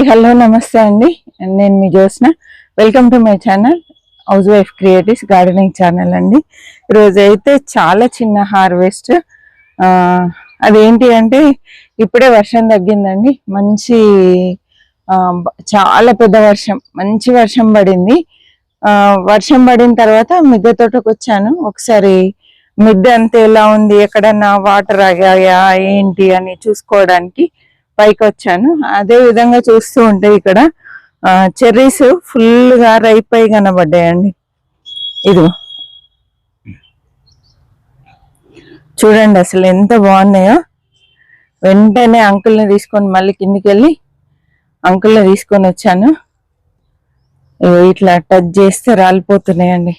Hi hello నమస్తే అండి. నేను మీ Jyotsna. Welcome to my channel housewife creatives gardening channel అండి. ఈరోజు అయితే చాలా చిన్న హార్వెస్ట్ అదేంటి అంటే ఇప్పుడే వర్షం తగ్గిందండి. మంచి చాలా పెద్ద వర్షం మంచి వర్షం పడింది. వర్షం పడిన తర్వాత మిద్దె తోటకు వచ్చాను ఒకసారి మిద్దె అంతా ఎలా ఉంది? ఎక్కడన్నా వాటర్ ఆగాయా? ఏంటి? అని చూసుకోవడానికి పైకి వచ్చాను అదే విధంగా చూస్తూ ఉంటే ఇక్కడ చెర్రీస్ ఫుల్గా రైపై కనబడ్డాయండి. ఇది చూడండి అసలు ఎంత బాగున్నాయో. వెంటనే అంకుల్ని తీసుకొని మళ్ళీ కిందికి వెళ్ళి అంకుల్ని తీసుకొని వచ్చాను. ఇట్లా టచ్ చేస్తే రాలిపోతున్నాయండి.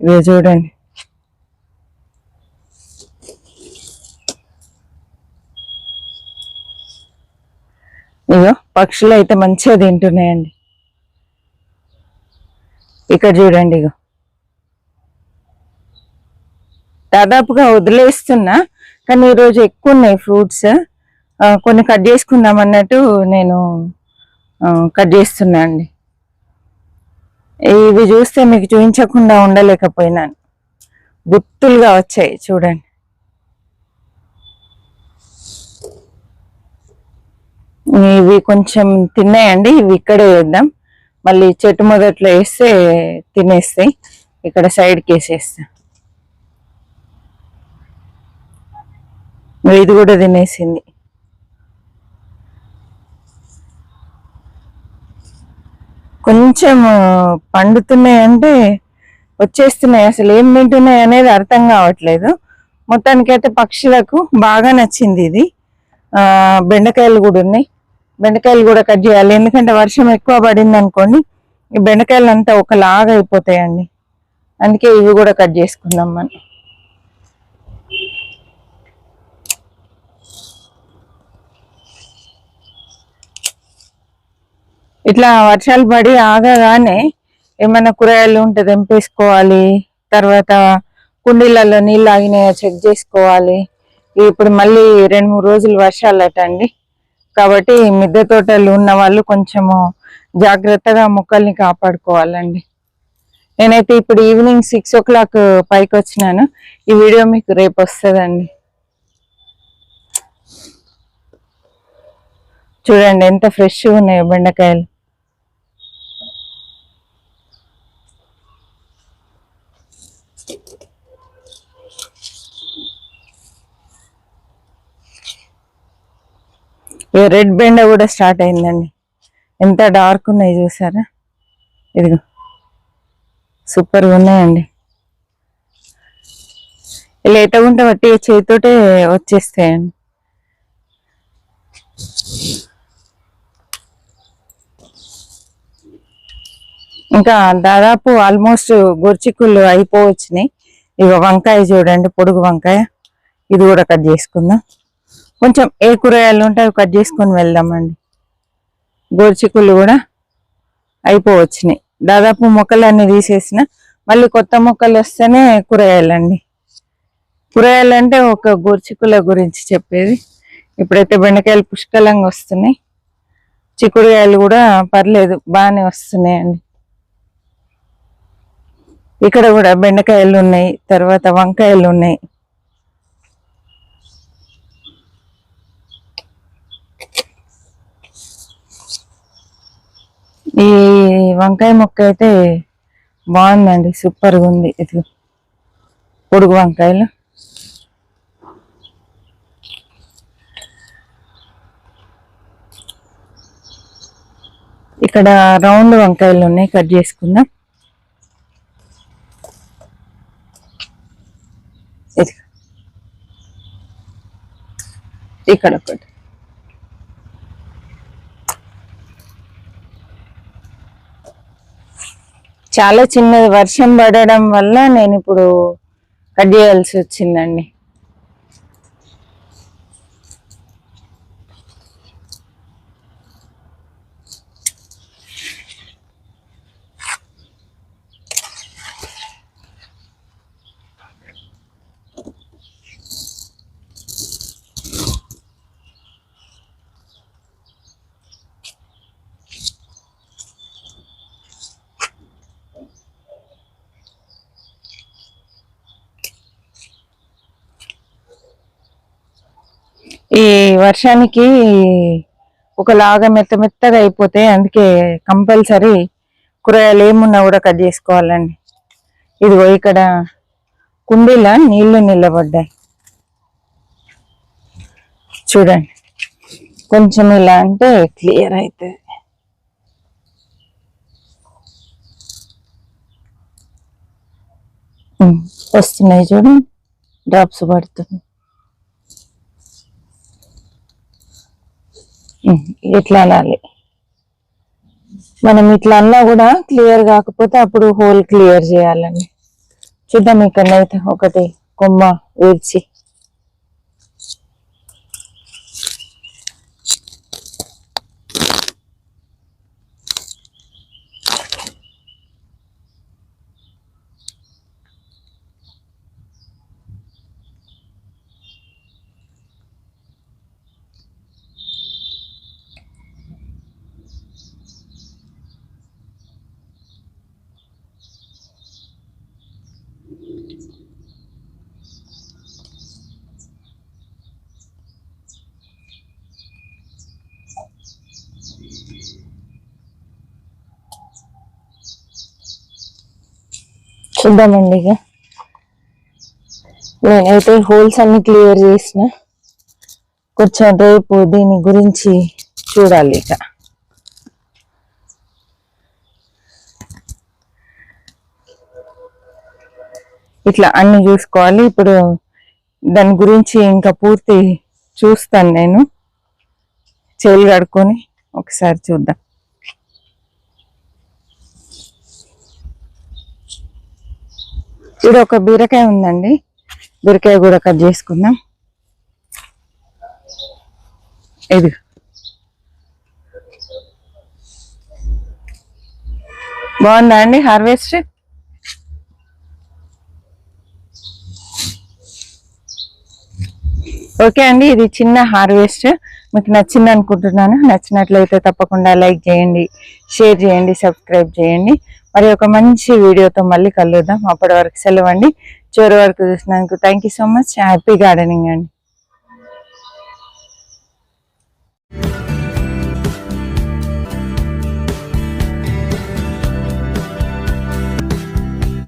ఇవి చూడండి. ఇగో పక్షులు అయితే మంచిగా తింటున్నాయండి. ఇక్కడ చూడండి ఇగో. దాదాపుగా వదిలేస్తున్నా కానీ ఈరోజు ఎక్కువ ఉన్నాయి ఫ్రూట్స్ కొన్ని కట్ చేసుకుందాం అన్నట్టు నేను కట్ చేస్తున్నా అండి. ఇవి చూస్తే మీకు చూపించకుండా ఉండలేకపోయినాను. గుత్తులుగా వచ్చాయి చూడండి. ఇవి కొంచెం తిన్నాయండి. ఇవి ఇక్కడే వేద్దాం. మళ్ళీ చెట్టు మొదట్లో వేస్తే తినేస్తాయి ఇక్కడ సైడ్కి వేసేస్తా. ఇది కూడా తినేసింది. కొంచెం పండుతున్నాయి అంటే వచ్చేస్తున్నాయి. అసలు ఏం తింటున్నాయి అనేది అర్థం కావట్లేదు. మొత్తానికైతే పక్షులకు బాగా నచ్చింది ఇది. బెండకాయలు కూడా ఉన్నాయి. బెండకాయలు కూడా కట్ చేయాలి. ఎందుకంటే వర్షం ఎక్కువ పడింది అనుకోండి ఈ బెండకాయలు అంతా ఒకలాగా అయిపోతాయండి. అందుకే ఇవి కూడా కట్ చేసుకుందాం మనం. ఇట్లా వర్షాలు పడి ఆగగానే ఏమైనా కూరగాయలు ఉంటే తెంపేసుకోవాలి. తర్వాత కుండీలలో నీళ్ళు ఆగినాయో చెక్ చేసుకోవాలి. ఇప్పుడు మళ్ళీ రెండు మూడు రోజులు వర్షాలు అటండి అండి. కాబట్టి మిద్దె తోటలు ఉన్న వాళ్ళు కొంచెము జాగ్రత్తగా మొక్కల్ని కాపాడుకోవాలండి. నేనైతే ఇప్పుడు ఈవినింగ్ సిక్స్ ఓ క్లాక్ పైకి వచ్చినాను. ఈ వీడియో మీకు రేపు వస్తుందండి. చూడండి ఎంత ఫ్రెష్గా ఉన్నాయో బెండకాయలు. ఈ రెడ్ బెండ కూడా స్టార్ట్ అయిందండి. ఎంత డార్క్ ఉన్నాయి చూసారా? ఇదిగో. సూపర్గా ఉన్నాయండి. ఇలా ఉంటే బట్టి చేతితోటే వచ్చేస్తాయండి. ఇంకా దాదాపు ఆల్మోస్ట్ గొర్చికుళ్ళు అయిపోవచ్చినాయి. ఇక వంకాయ చూడండి పొడుగు వంకాయ. ఇది కూడా కట్ చేసుకుందాం. కొంచెం ఏ కూరగాయలు ఉంటే అవి కట్ చేసుకొని వెళ్దామండి. గోరుచిక్కులు కూడా అయిపోవచ్చినాయి. దాదాపు మొక్కలన్నీ తీసేసిన. మళ్ళీ కొత్త మొక్కలు వస్తేనే కూరగాయలండి. కూరగాయలు అంటే ఒక గోరుచిక్కుల గురించి చెప్పేది. ఇప్పుడైతే బెండకాయలు పుష్కలంగా వస్తున్నాయి. చిక్కుడుకాయలు కూడా పర్లేదు బాగానే వస్తున్నాయండి. ఇక్కడ కూడా బెండకాయలు ఉన్నాయి తర్వాత వంకాయలు ఉన్నాయి. ఈ వంకాయ మొక్క అయితే బాగుందండి సూపర్గా ఉంది. ఇది పొడుగు వంకాయలు. ఇక్కడ రౌండ్ వంకాయలు ఉన్నాయి కట్ చేసుకుందాం. ఇది ఇక్కడ ఒకటి. చాలా చిన్నది. వర్షం పడడం వల్ల నేను ఇప్పుడు కట్ చేయాల్సి వచ్చిందండి. ఈ వర్షానికి ఒకలాగా మెత్త మెత్తగా అయిపోతాయి అందుకే కంపల్సరీ కూరగాయలు ఏమున్నా కూడా కట్ చేసుకోవాలండి. ఇదిగో ఇక్కడ కుండీల నీళ్ళు నిలబడ్డాయి. చూడండి. కొంచెం ఇలా అంటే క్లియర్ అవుతుంది వస్తున్నాయి చూడండి డ్రాప్స్ పడుతుంది ఇట్లా అనాలి? మనం ఇట్లా అన్నా కూడా క్లియర్ కాకపోతే అప్పుడు హోల్ క్లియర్ చేయాలండి. చూద్దాం ఇక్కడనైతే ఒకటి కొమ్మ విడిచి చూద్దామండి ఇక. నేనైతే హోల్స్ అన్ని క్లియర్ చేసిన. కొంచెం రేపు దీని గురించి చూడాలి ఇక. ఇట్లా అన్ని చూసుకోవాలి. ఇప్పుడు దాని గురించి ఇంకా పూర్తి చూస్తాను నేను. చేలు కడుక్కొని ఒకసారి చూద్దాం. ఇక్కడ ఒక బీరకాయ ఉందండి. బీరకాయ కూడా కట్ చేసుకుందాం. ఇది. బాగుందా అండి హార్వెస్ట్? ఓకే అండి ఇది చిన్న హార్వెస్ట్. మీకు నచ్చింది అనుకుంటున్నాను. నచ్చినట్లయితే తప్పకుండా లైక్ చేయండి షేర్ చేయండి సబ్స్క్రైబ్ చేయండి. మరి ఒక మంచి వీడియోతో మళ్ళీ కలుద్దాం. అప్పటి వరకు సెలవు అండి. చివరి వరకు చూసినందుకు thank you so much happy gardening అండి.